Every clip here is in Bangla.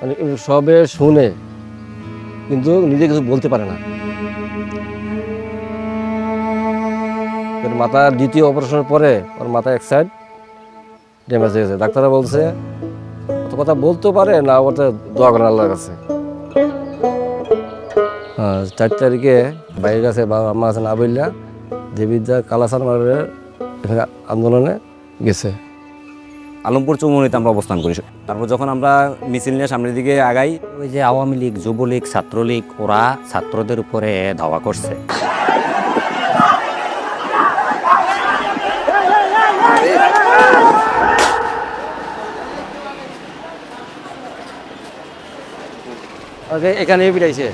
মানে সবে শুনে কিন্তু নিজে কিছু বলতে পারে না। মাথার দ্বিতীয় অপারেশনের পরে ওর মাথা এক সাইড ড্যামেজ হয়ে গেছে ডাক্তাররা বলছে, অত কথা বলতেও পারে না ওটা দোয়া করেন আল্লাহর কাছে। হ্যাঁ চার তারিখে বাইরের কাছে বাবা, আম্মা আছে না বললা দেবিদ্যা কালাসান মারের আন্দোলনে গেছে। আলমপুর চৌমনিতে আমরা অবস্থান করি। তারপর যখন আমরা মিছিল নিয়ে সামনের দিকে আগাই, ওই যে আওয়ামী লীগ, যুবলীগ, ছাত্রলীগ, ওরা ছাত্রদের উপরে ধাওয়া করছে। এখানে পিটাইছে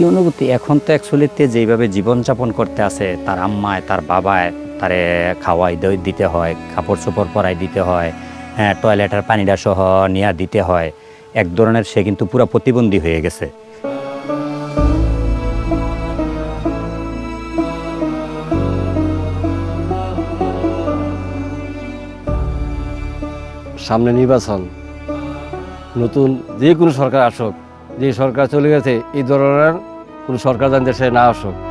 কি অনুভূতি? এখন তো অ্যাকচুয়ালিতে যেইভাবে জীবনযাপন করতে আছে, তার আম্মায়, তার বাবায়, তারে খাওয়াই দিতে হয় কাপড় চোপড় পরাই দিতে হয় হ্যাঁ টয়লেটের পানিটা সহ নিয়ে দিতে হয়, এক ধরনের সে কিন্তু পুরো প্রতিবন্ধী হয়ে গেছে। সামনে নির্বাচন। নতুন যে কোনো সরকার আসুক, যে সরকার চলে গেছে, এই ধরনের কোনো সরকার যেন দেশে না আসুক।